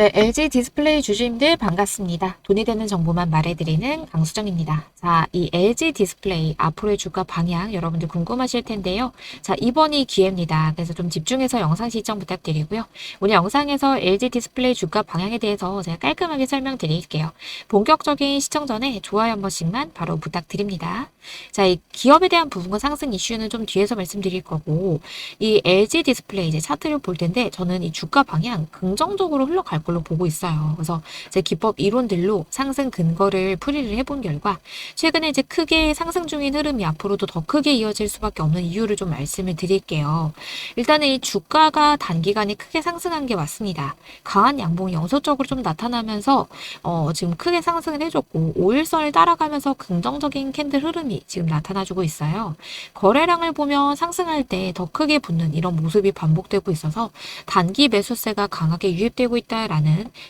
네, LG 디스플레이 주주님들 반갑습니다. 돈이 되는 정보만 말해드리는 강수정입니다. 자, 이 LG 디스플레이 앞으로의 주가 방향 여러분들 궁금하실 텐데요. 자, 이번이 기회입니다. 그래서 좀 집중해서 영상 시청 부탁드리고요. 오늘 영상에서 LG 디스플레이 주가 방향에 대해서 제가 깔끔하게 설명드릴게요. 본격적인 시청 전에 좋아요 한 번씩만 바로 부탁드립니다. 자, 이 기업에 대한 부분과 상승 이슈는 좀 뒤에서 말씀드릴 거고, 이 LG 디스플레이 이제 차트를 볼 텐데, 저는 이 주가 방향 긍정적으로 흘러갈 걸로 보고 있어요. 그래서 제 기법 이론들로 상승 근거를 풀이를 해본 결과, 최근에 이제 크게 상승 중인 흐름이 앞으로도 더 크게 이어질 수밖에 없는 이유를 좀 말씀을 드릴게요. 일단은 이 주가가 단기간에 크게 상승한 게 맞습니다. 강한 양봉이 연속적으로 좀 나타나면서, 어, 지금 크게 상승을 해줬고, 5일선을 따라가면서 긍정적인 캔들 흐름이 지금 나타나주고 있어요. 거래량을 보면 상승할 때 더 크게 붙는 이런 모습이 반복되고 있어서 단기 매수세가 강하게 유입되고 있다라는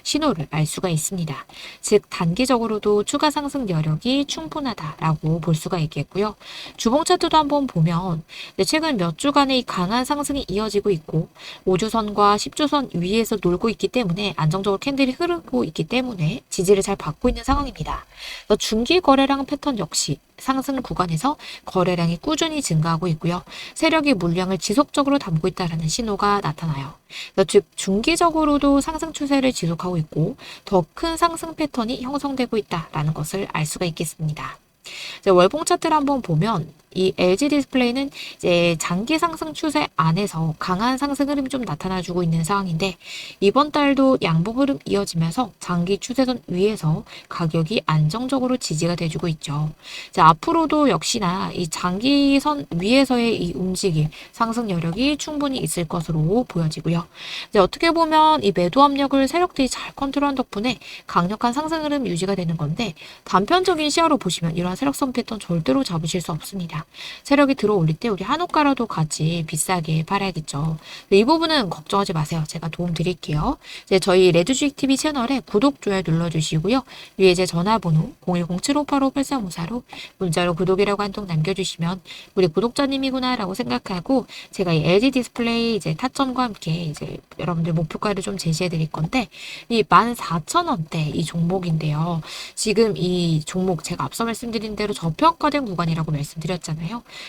신호를 알 수가 있습니다. 즉 단기적으로도 추가 상승 여력이 충분하다라고 볼 수가 있겠고요. 주봉 차트도 한번 보면 이제 최근 몇 주간의 이 강한 상승이 이어지고 있고 5주선과 10주선 위에서 놀고 있기 때문에 안정적으로 캔들이 흐르고 있기 때문에 지지를 잘 받고 있는 상황입니다. 중기 거래량 패턴 역시 상승 구간에서 거래량이 꾸준히 증가하고 있고요. 세력이 물량을 지속적으로 담고 있다는 신호가 나타나요. 그래서 즉 중기적으로도 상승 추세를 지속하고 있고 더 큰 상승 패턴이 형성되고 있다라는 것을 알 수가 있겠습니다. 월봉 차트를 한번 보면 이 LG 디스플레이는 이제 장기 상승 추세 안에서 강한 상승 흐름이 좀 나타나주고 있는 상황인데 이번 달도 양봉 흐름 이어지면서 장기 추세선 위에서 가격이 안정적으로 지지가 돼주고 있죠. 이제 앞으로도 역시나 이 장기선 위에서의 이 움직임 상승 여력이 충분히 있을 것으로 보여지고요. 이제 어떻게 보면 이 매도 압력을 세력들이 잘 컨트롤한 덕분에 강력한 상승 흐름 유지가 되는 건데 단편적인 시야로 보시면 이러한 세력선 패턴 절대로 잡으실 수 없습니다. 세력이 들어올릴 때 우리 한옥가라도 같이 비싸게 팔아야겠죠. 이 부분은 걱정하지 마세요. 제가 도움 드릴게요. 이제 저희 레드주식 TV 채널에 구독, 좋아요 눌러주시고요. 위에 제 전화번호 010-7585-8354로 문자로 구독이라고 한 통 남겨주시면 우리 구독자님이구나라고 생각하고 제가 이 LG 디스플레이 이제 타점과 함께 이제 여러분들 목표가를 좀 제시해 드릴 건데 이 14,000원대 이 종목인데요. 지금 이 종목 제가 앞서 말씀드린 대로 저평가된 구간이라고 말씀드렸잖아요.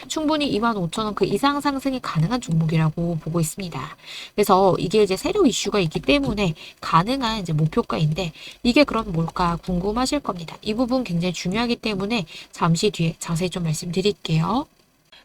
충분히 25,000원 그 이상 상승이 가능한 종목이라고 보고 있습니다. 그래서 이게 이제 세력 이슈가 있기 때문에 가능한 이제 목표가인데 이게 그럼 뭘까 궁금하실 겁니다. 이 부분 굉장히 중요하기 때문에 잠시 뒤에 자세히 좀 말씀드릴게요.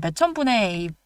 몇천 분의 이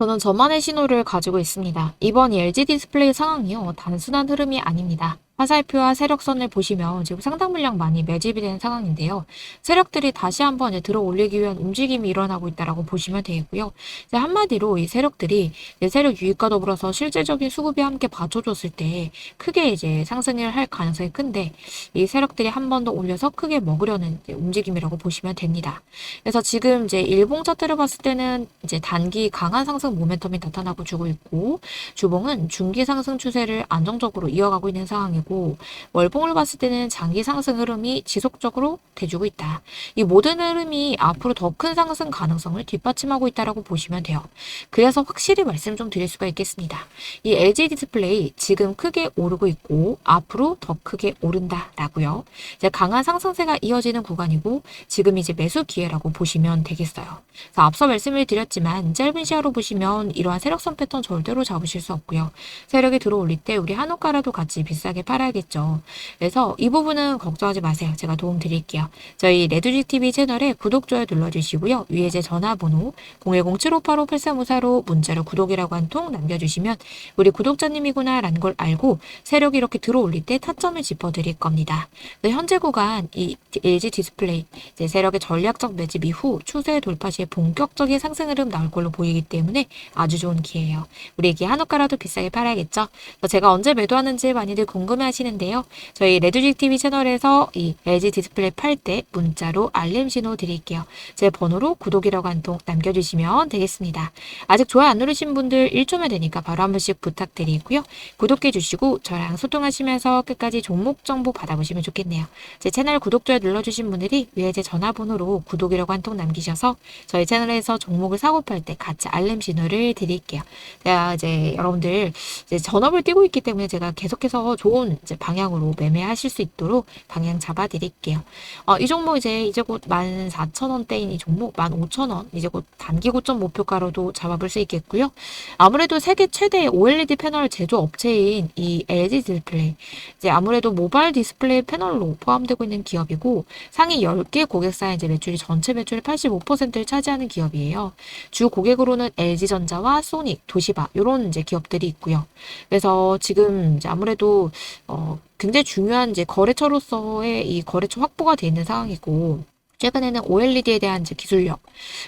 저는 저만의 신호를 가지고 있습니다. 이번 이 LG 디스플레이 상황이요. 단순한 흐름이 아닙니다. 화살표와 세력선을 보시면 지금 상당 물량 많이 매집이 되는 상황인데요. 세력들이 다시 한번 들어 올리기 위한 움직임이 일어나고 있다라고 보시면 되고요. 이제 한마디로 이 세력들이 세력 유입과 더불어서 실질적인 수급이 함께 받쳐줬을 때 크게 이제 상승을 할 가능성이 큰데 이 세력들이 한 번 더 올려서 크게 먹으려는 움직임이라고 보시면 됩니다. 그래서 지금 이제 일봉 차트를 봤을 때는 이제 단기 강한 상승 모멘텀이 나타나고 주고 있고 주봉은 중기 상승 추세를 안정적으로 이어가고 있는 상황이고 있고 월봉을 봤을 때는 장기 상승 흐름이 지속적으로 돼주고 있다. 이 모든 흐름이 앞으로 더 큰 상승 가능성을 뒷받침하고 있다라고 보시면 돼요. 그래서 확실히 말씀 좀 드릴 수가 있겠습니다. 이 LG 디스플레이 지금 크게 오르고 있고 앞으로 더 크게 오른다라고요. 이제 강한 상승세가 이어지는 구간이고 지금 이제 매수 기회라고 보시면 되겠어요. 앞서 말씀을 드렸지만 짧은 시야로 보시면 이러한 세력선 패턴 절대로 잡으실 수 없고요. 세력이 들어올릴 때 우리 한옥가라도 같이 비싸게 팔아야겠죠. 그래서 이 부분은 걱정하지 마세요. 제가 도움 드릴게요. 저희 레드지 TV 채널에 구독, 좋아요 눌러주시고요. 위에 제 전화번호 010-7585-8354로 문자로 구독이라고 한 통 남겨주시면 우리 구독자님이구나 라는 걸 알고 세력이 이렇게 들어올릴 때 타점을 짚어드릴 겁니다. 네, 현재 구간 이 LG 디스플레이 이제 세력의 전략적 매집 이후 추세 돌파 시에 본격적인 상승 흐름 나올 걸로 보이기 때문에 아주 좋은 기회예요. 우리에게 한옥가라도 비싸게 팔아야겠죠. 제가 언제 매도하는지 많이들 궁금해 하시는데요. 저희 레드직 TV 채널에서 이 LG 디스플레이 팔 때 문자로 알림 신호 드릴게요. 제 번호로 구독이라고 한 통 남겨주시면 되겠습니다. 아직 좋아요 안 누르신 분들 1초면 되니까 바로 한 번씩 부탁드리고요. 구독해 주시고 저랑 소통하시면서 끝까지 종목 정보 받아보시면 좋겠네요. 제 채널 구독, 좋아요 눌러주신 분들이 위에 제 전화번호로 구독이라고 한 통 남기셔서 저희 채널에서 종목을 사고 팔 때 같이 알림 신호를 드릴게요. 제가 이제 여러분들 이제 전업을 뛰고 있기 때문에 제가 계속해서 좋은 이제 방향으로 매매하실 수 있도록 방향 잡아 드릴게요. 어, 이 종목 이제 이제 곧 14,000원대인 이 종목 15,000원 이제 곧 단기 고점 목표가로도 잡아볼 수 있겠고요. 아무래도 세계 최대 OLED 패널 제조 업체인 이 LG 디스플레이 이제 아무래도 모바일 디스플레이 패널로 포함되고 있는 기업이고 상위 10개 고객사의 이제 매출이 전체 매출의 85%를 차지하는 기업이에요. 주 고객으로는 LG전자와 소니, 도시바 이런 이제 기업들이 있고요. 그래서 지금 이제 아무래도 어 굉장히 중요한 이제 거래처로서의 이 거래처 확보가 돼 있는 상황이고 최근에는 OLED에 대한 기술력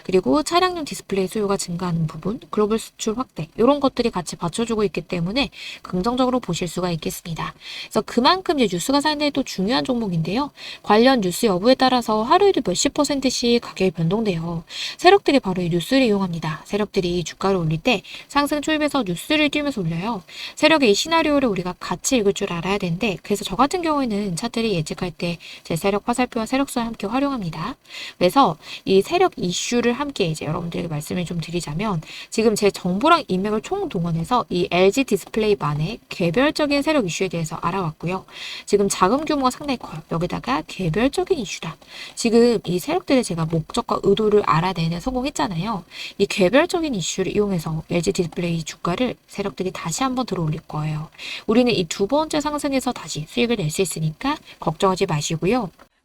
그리고 차량용 디스플레이 수요가 증가하는 부분, 글로벌 수출 확대 이런 것들이 같이 받쳐주고 있기 때문에 긍정적으로 보실 수가 있겠습니다. 그래서 그만큼 이제 뉴스가 상당히 또 중요한 종목인데요. 관련 뉴스 여부에 따라서 하루에도 몇십 퍼센트씩 가격이 변동돼요. 세력들이 바로 이 뉴스를 이용합니다. 세력들이 주가를 올릴 때 상승 초입에서 뉴스를 띄우면서 올려요. 세력의 이 시나리오를 우리가 같이 읽을 줄 알아야 되는데 그래서 저 같은 경우에는 차트를 예측할 때 제 세력 화살표와 세력선을 함께 활용합니다. 그래서 이 세력 이슈를 함께 이제 여러분들에게 말씀을 좀 드리자면 지금 제 정보랑 인맥을 총동원해서 이 LG 디스플레이만의 개별적인 세력 이슈에 대해서 알아왔고요. 지금 자금 규모가 상당히 커요. 여기다가 개별적인 이슈다. 지금 이 세력들의 제가 목적과 의도를 알아내는 성공했잖아요. 이 개별적인 이슈를 이용해서 LG 디스플레이 주가를 세력들이 다시 한번 들어 올릴 거예요. 우리는 이 두 번째 상승에서 다시 수익을 낼 수 있으니까 걱정하지 마시고요.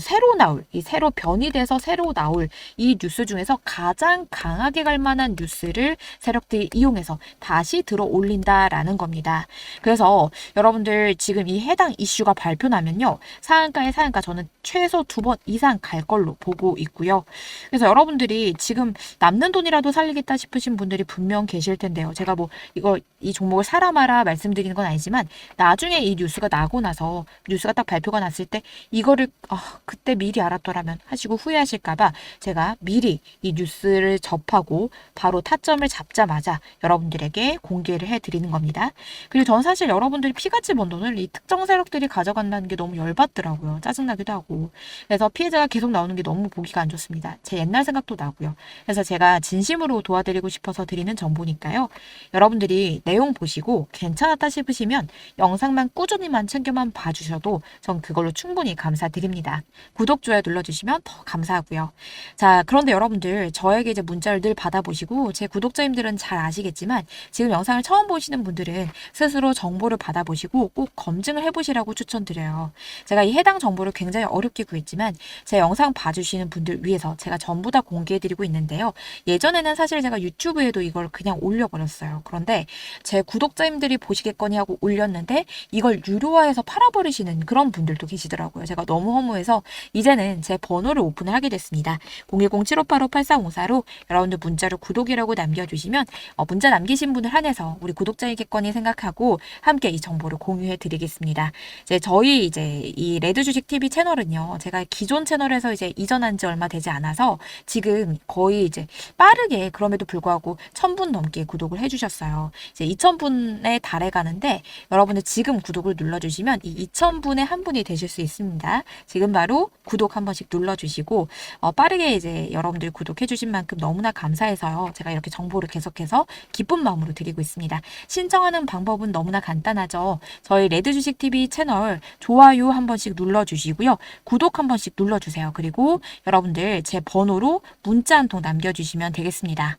새로 나올 이 새로 변이 돼서 새로 나올 이 뉴스 중에서 가장 강하게 갈 만한 뉴스를 세력들이 이용해서 다시 들어 올린다라는 겁니다. 그래서 여러분들 지금 이 해당 이슈가 발표나면요. 상한가에 상한가 저는 최소 두 번 이상 갈 걸로 보고 있고요. 그래서 여러분들이 지금 남는 돈이라도 살리겠다 싶으신 분들이 분명 계실 텐데요. 제가 뭐 이거 이 종목을 사라 마라 말씀드리는 건 아니지만 나중에 이 뉴스가 나고 나서 뉴스가 딱 발표가 났을 때 이거를 아, 그때 미리 알았더라면 하시고 후회하실까봐 제가 미리 이 뉴스를 접하고 바로 타점을 잡자마자 여러분들에게 공개를 해드리는 겁니다. 그리고 저는 사실 여러분들이 피같이 번 돈을 이 특정 세력들이 가져간다는 게 너무 열받더라고요. 짜증나기도 하고. 그래서 피해자가 계속 나오는 게 너무 보기가 안 좋습니다. 제 옛날 생각도 나고요. 그래서 제가 진심으로 도와드리고 싶어서 드리는 정보니까요. 여러분들이 내용 보시고 괜찮았다 싶으시면 영상만 꾸준히만 챙겨만 봐주셔도 전 그걸로 충분히 감사드립니다. 구독, 좋아요 눌러주시면 더 감사하고요. 자, 그런데 여러분들 저에게 이제 문자를 늘 받아보시고 제 구독자님들은 잘 아시겠지만 지금 영상을 처음 보시는 분들은 스스로 정보를 받아보시고 꼭 검증을 해보시라고 추천드려요. 제가 이 해당 정보를 굉장히 어렵게 구했지만 제 영상 봐주시는 분들 위해서 제가 전부 다 공개해드리고 있는데요. 예전에는 사실 제가 유튜브에도 이걸 그냥 올려버렸어요. 그런데 제 구독자님들이 보시겠거니 하고 올렸는데 이걸 유료화해서 팔아버리시는 그런 분들도 계시더라고요. 제가 너무 허무해서 이제는 제 번호를 오픈을 하게 됐습니다. 010-7585-8454로 여러분들 문자로 구독이라고 남겨주시면 어, 문자 남기신 분을 한해서 우리 구독자이겠거니 당연히 생각하고 함께 이 정보를 공유해 드리겠습니다. 이제 저희 이제 이 레드 주식 TV 채널은요. 제가 기존 채널에서 이제 이전한 지 얼마 되지 않아서 지금 거의 이제 빠르게 그럼에도 불구하고 1000분 넘게 구독을 해 주셨어요. 이제 2000분에 달해 가는데 여러분들 지금 구독을 눌러 주시면 이 2000분의 한 분이 되실 수 있습니다. 지금 바로 구독 한 번씩 눌러 주시고 어, 빠르게 이제 여러분들 구독해 주신 만큼 너무나 감사해서요. 제가 이렇게 정보를 계속해서 기쁜 마음으로 드리고 있습니다. 신청하는 방법은 너무나 간단하죠. 저희 레드 주식 TV 채널 좋아요 한 번씩 눌러 주시고요. 구독 한 번씩 눌러 주세요. 그리고 여러분들 제 번호로 문자 한 통 남겨 주시면 되겠습니다.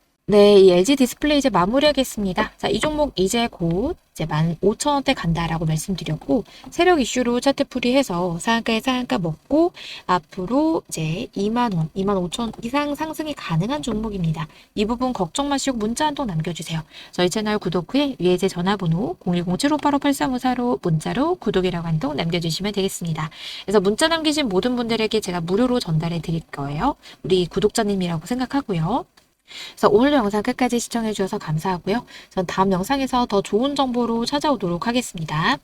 네, 이 LG 디스플레이 이제 마무리하겠습니다. 자, 이 종목 이제 곧 이제 15,000원대 간다라고 말씀드렸고, 세력 이슈로 차트 풀이해서 상한가에 상한가 먹고, 앞으로 이제 2만 원, 25,000원 이상 상승이 가능한 종목입니다. 이 부분 걱정 마시고 문자 한 통 남겨주세요. 저희 채널 구독 후에 위에 제 전화번호 010-7585-8354로 문자로 구독이라고 한 통 남겨주시면 되겠습니다. 그래서 문자 남기신 모든 분들에게 제가 무료로 전달해 드릴 거예요. 우리 구독자님이라고 생각하고요. 그래서 오늘 영상 끝까지 시청해 주셔서 감사하고요. 전 다음 영상에서 더 좋은 정보로 찾아오도록 하겠습니다.